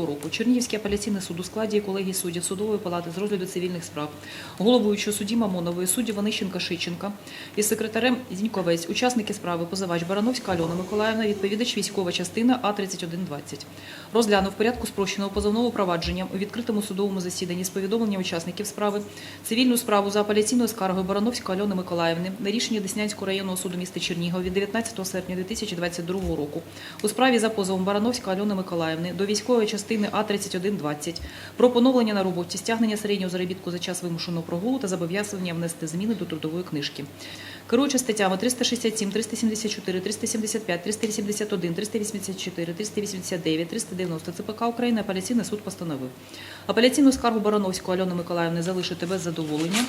року. Чернігівський апеляційний суд у складі колегії суддів судової палати з розгляду цивільних справ, головуючого судді Мамонової, судді Ванищенка Шиченка із секретарем Зіньковець, учасники справи, позивач Барановська Альона Миколаївна, відповідач військова частина А3120. Розглянув порядку спрощеного позовного провадження у відкритому судовому засіданні з повідомленням учасників справи цивільну справу за апеляційною скаргою Барановської Альони Миколаївни на рішення Деснянського районного суду міста Чернігова від 19 серпня 2022 року. У справі за позовом Барановської Альони Миколаївни до військової частини А3120 про поновлення на роботі, стягнення середнього заробітку за час вимушеного прогулу та зобов'язання внести зміни до трудової книжки. Керуючи статтями 367, 374, 375, 381, 384, 389, 390 ЦПК України апеляційний суд постановив. Апеляційну скаргу Барановського Альони Миколаївни залишити без задоволення.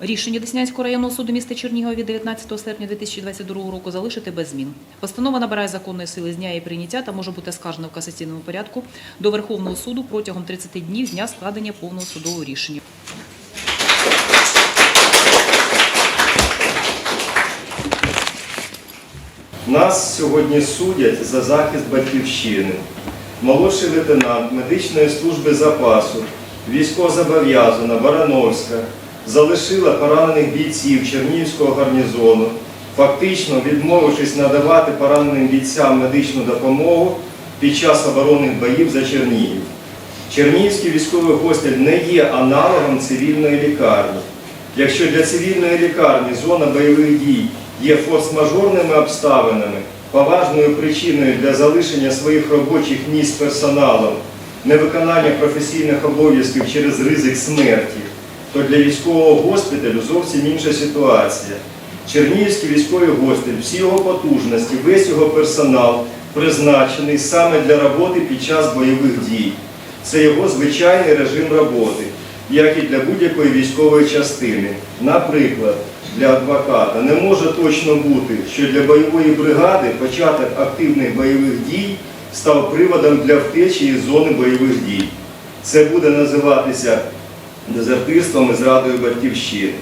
Рішення Деснянського районного суду міста Чернігова від 19 серпня 2022 року залишити без змін. Постанова набирає законної сили з дня її прийняття та може бути скаржена в касаційному порядку до Верховного суду протягом 30 днів з дня складення повного судового рішення. Нас сьогодні судять за захист батьківщини. Молодший лейтенант медичної служби запасу, військовозобов'язана Барановська залишила поранених бійців Чернігівського гарнізону, фактично відмовившись надавати пораненим бійцям медичну допомогу під час оборонних боїв за Чернігів. Чернігівський військовий госпіталь не є аналогом цивільної лікарні. Якщо для цивільної лікарні зона бойових дій є форс-мажорними обставинами, поважною причиною для залишення своїх робочих місць персоналом, невиконання професійних обов'язків через ризик смерті, то для військового госпіталю зовсім інша ситуація. Чернігівський військовий госпіталь, всі його потужності, весь його персонал призначений саме для роботи під час бойових дій. Це його звичайний режим роботи, як і для будь-якої військової частини. Наприклад, для адвоката не може точно бути, що для бойової бригади початок активних бойових дій став приводом для втечі із зони бойових дій. Це буде називатися дезертирством і зрадою батьківщини.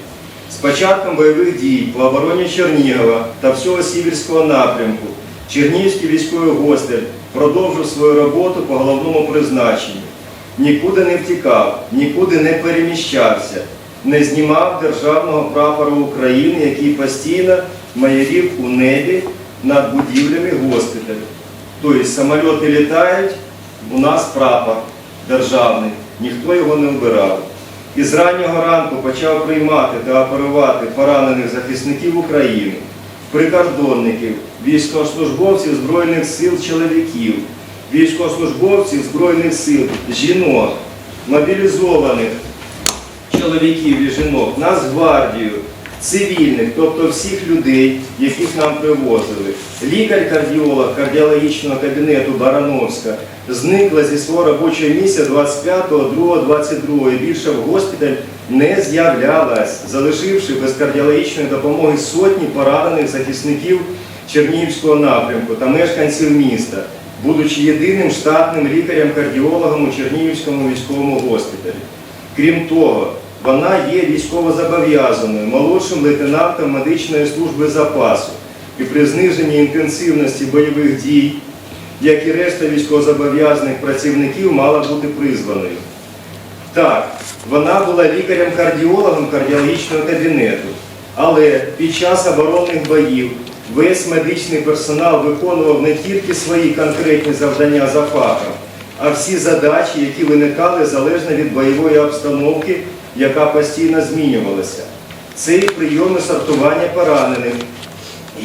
З початком бойових дій по обороні Чернігова та всього Сіверського напрямку Чернігівський військовий госпіталь продовжив свою роботу по головному призначенню. Нікуди не втікав, нікуди не переміщався, не знімав державного прапора України, який постійно маярів у небі над будівлями госпіталю. Тобто самоліти літають, у нас прапор державний, ніхто його не вбирав. І з раннього ранку почав приймати та оперувати поранених захисників України, прикордонників, військовослужбовців Збройних сил чоловіків, військовослужбовців Збройних сил жінок, мобілізованих чоловіків і жінок, Нацгвардію, цивільних, тобто всіх людей, яких нам привозили. Лікар-кардіолог кардіологічного кабінету Барановська зникла зі свого робочого місця 25.02.22 і більше в госпіталь не з'являлась, залишивши без кардіологічної допомоги сотні поранених захисників Чернігівського напрямку та мешканців міста, будучи єдиним штатним лікарем-кардіологом у Чернігівському військовому госпіталі. Крім того, вона є військовозобов'язаною, молодшим лейтенантом медичної служби запасу і при зниженні інтенсивності бойових дій, як і решта військовозобов'язаних працівників, мала бути призваною. Так, вона була лікарем-кардіологом кардіологічного кабінету, але під час оборонних боїв весь медичний персонал виконував не тільки свої конкретні завдання за фахом, а всі задачі, які виникали залежно від бойової обстановки, яка постійно змінювалася. Це і прийоми сортування поранених,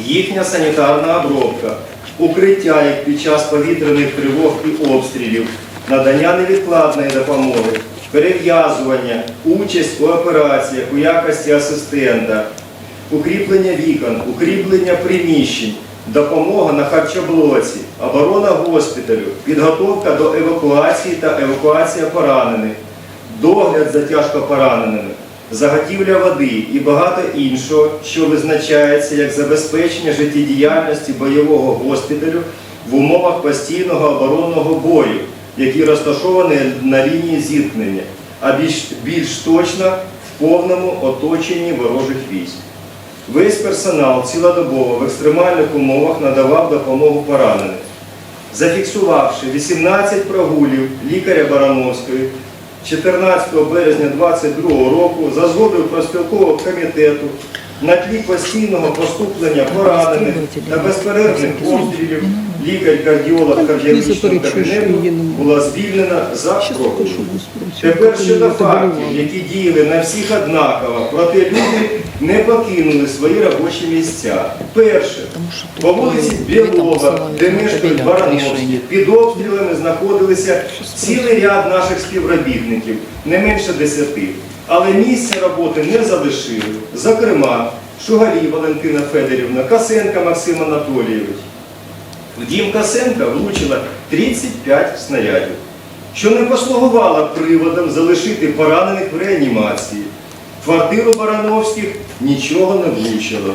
їхня санітарна обробка, укриття як під час повітряних тривог і обстрілів, надання невідкладної допомоги, перев'язування, участь у операціях у якості асистента, укріплення вікон, укріплення приміщень, допомога на харчоблоці, оборона госпіталю, підготовка до евакуації та евакуація поранених, догляд за тяжко пораненими, заготівля води і багато іншого, що визначається як забезпечення життєдіяльності бойового госпіталю в умовах постійного оборонного бою, який розташований на лінії зіткнення, а більш, більш точно в повному оточенні ворожих військ. Весь персонал цілодобово в екстремальних умовах надавав допомогу пораненим. зафіксувавши 18 прогулів лікаря Барановської 14 березня 2022 року за згодою профспілкового комітету на тлі постійного поступлення поранених та безперервних обстрілів лікар-кардіолог кардіологічного кабінету була звільнена за прогул. Тепер щодо фактів, які діяли на всіх однаково, проте люди не покинули свої робочі місця. Перше, по вулиці Білова, де мешкають Барановські, під обстрілами знаходилися цілий ряд наших співробітників, не менше десяти. Але місця роботи не залишили. Зокрема, Шугалій Валентина Федорівна, Касенка Максим Анатолійович. В дім Касенка влучила 35 снарядів, що не послугувало приводом залишити поранених в реанімації. Квартиру Барановських нічого не влучило.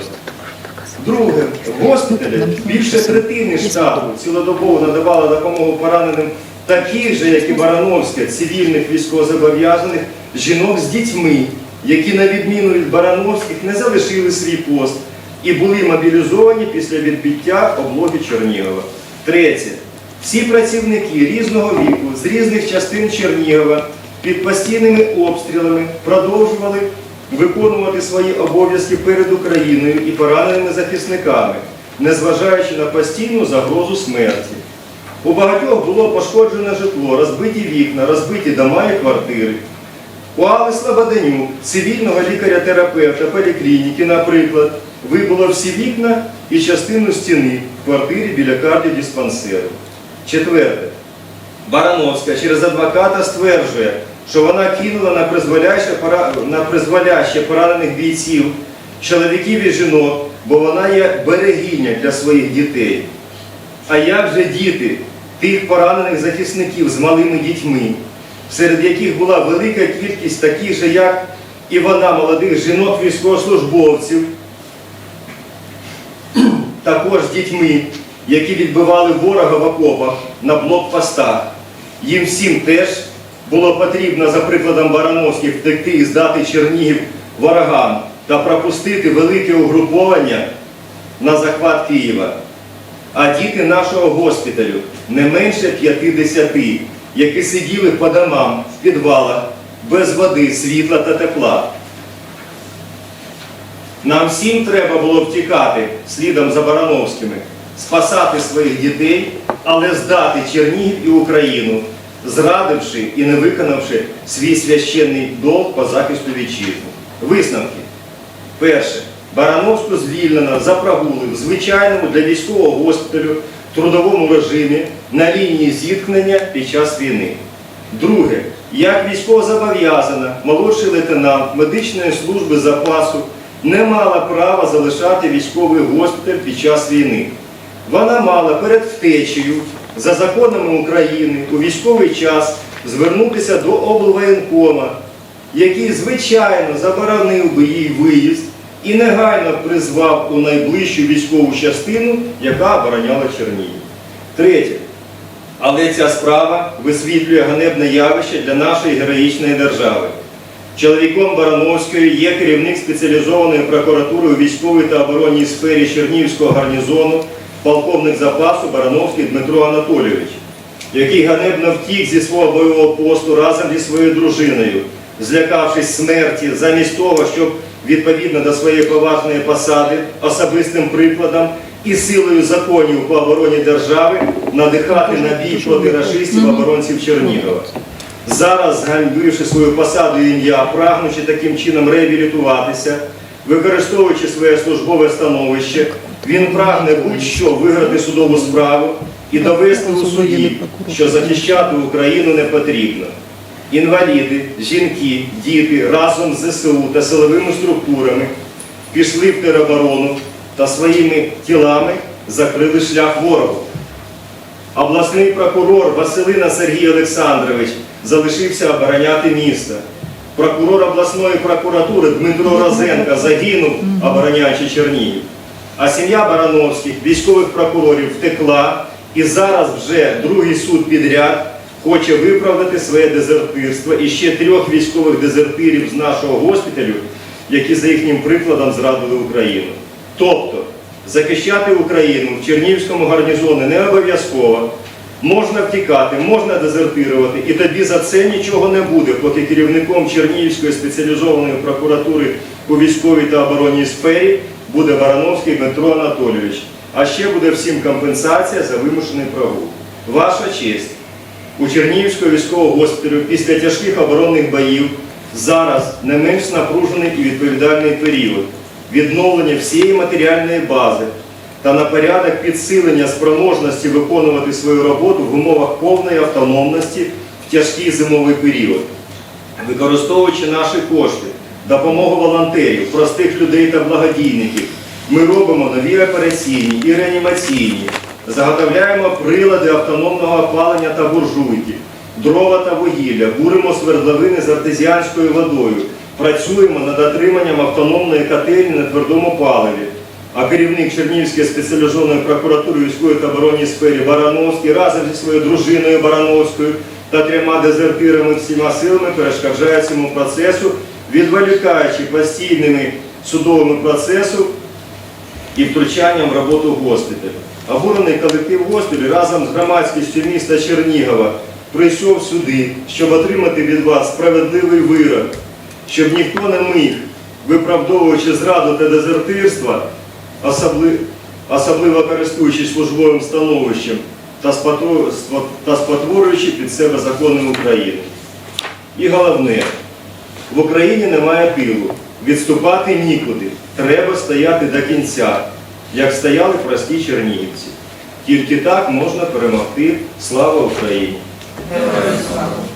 Друге, в госпіталі більше третини штату цілодобово надавало допомогу пораненим таких же, як і Барановська, цивільних військовозобов'язаних жінок з дітьми, які, на відміну від Барановських, не залишили свій пост і були мобілізовані після відбиття облоги Чернігова. Третє. Всі працівники різного віку з різних частин Чернігова під постійними обстрілами продовжували виконувати свої обов'язки перед Україною і пораненими захисниками, незважаючи на постійну загрозу смерті. У багатьох було пошкоджене житло, розбиті вікна, розбиті дома і квартири. У Алли Слободенюк, цивільного лікаря-терапевта поліклініки, наприклад, вибуло всі вікна і частину стіни в квартирі біля кардіодиспансеру. Четверте. Барановська через адвоката стверджує, що вона кинула на призволяще, на призволяще поранених бійців, чоловіків і жінок, бо вона є берегиня для своїх дітей. А як же діти тих поранених захисників з малими дітьми, серед яких була велика кількість таких же, як і вона, молодих жінок військовослужбовців, також з дітьми, які відбивали ворога в окопах на блокпостах. Їм всім теж було потрібно, за прикладом Барановських, втекти і здати Чернігів ворогам та пропустити велике угруповання на захват Києва. А діти нашого госпіталю не менше 50, які сиділи по домам в підвалах без води, світла та тепла. Нам всім треба було втікати слідом за Барановськими, спасати своїх дітей, але здати Чернігів і Україну, зрадивши і не виконавши свій священний долг по захисту вітчизни. Висновки. Перше. Барановську звільнено за прогули в звичайному для військового госпіталю трудовому режимі на лінії зіткнення під час війни. Друге, як військовозобов'язана, молодший лейтенант медичної служби запасу не мала права залишати військовий госпіталь під час війни. Вона мала перед втечею за законами України у військовий час звернутися до облвоєнкома, який, звичайно, заборонив би їй виїзд і негайно призвав у найближчу військову частину, яка обороняла Чернігів. Третє. Але ця справа висвітлює ганебне явище для нашої героїчної держави. Чоловіком Барановської є керівник спеціалізованої прокуратури у військовій та оборонній сфері Чернігівського гарнізону, полковник запасу Барановський Дмитро Анатолійович, який ганебно втік зі свого бойового посту разом зі своєю дружиною, злякавшись смерті, замість того, щоб відповідно до своєї поважної посади, особистим прикладом і силою законів по обороні держави надихати на бій проти рашистів оборонців Чернігова. Зараз, зганьбивши свою посаду і ім'я, прагнучи таким чином реабілітуватися, використовуючи своє службове становище, він прагне будь-що виграти судову справу і довести у суді, що захищати Україну не потрібно. Інваліди, жінки, діти разом з ЗСУ та силовими структурами пішли в тероборону та своїми тілами закрили шлях ворогу. Обласний прокурор Василина Сергій Олександрович залишився обороняти місто. Прокурор обласної прокуратури Дмитро Розенко загинув, обороняючи Чернігів. А сім'я Барановських, військових прокурорів, втекла і зараз вже другий суд підряд хоче виправдати своє дезертирство і ще трьох військових дезертирів з нашого госпіталю, які за їхнім прикладом зрадили Україну. Тобто захищати Україну в Чернігівському гарнізоні не обов'язково, Можна втікати, можна дезертирувати, і тобі за це нічого не буде, поки керівником Чернігівської спеціалізованої прокуратури у військовій та оборонній сфері буде Барановський Дмитро Анатолійович. А ще буде всім компенсація за вимушений прогул. Ваша честь. У Чернігівського військового госпіталю після тяжких оборонних боїв зараз не менш напружений і відповідальний період відновлення всієї матеріальної бази та на порядок підсилення спроможності виконувати свою роботу в умовах повної автономності в тяжкий зимовий період. Використовуючи наші кошти, допомогу волонтерів, простих людей та благодійників, ми робимо нові операційні і реанімаційні, заготовляємо прилади автономного опалення та буржуйки, дрова та вугілля, буримо свердловини з артезіанською водою, працюємо над отриманням автономної котельні на твердому паливі. А керівник Чернігівської спеціалізованої прокуратури військової та оборонній сфері Барановський разом зі своєю дружиною Барановською та трьома дезертирами всіма силами перешкоджає цьому процесу, відволікаючи постійними судовими процесу і втручанням в роботу госпіталю. Обурений колектив госпіталю разом з громадськістю міста Чернігова прийшов сюди, щоб отримати від вас справедливий вирок, щоб ніхто не міг, виправдовуючи зраду та дезертирство, особли- особливо користуючись службовим становищем та спотворюючи під себе закони України. І головне, в Україні немає пилу. Відступати нікуди. Треба стояти до кінця, як стояли прості чернігівці. Тільки так можна перемогти. Слава Україні! Героям слава!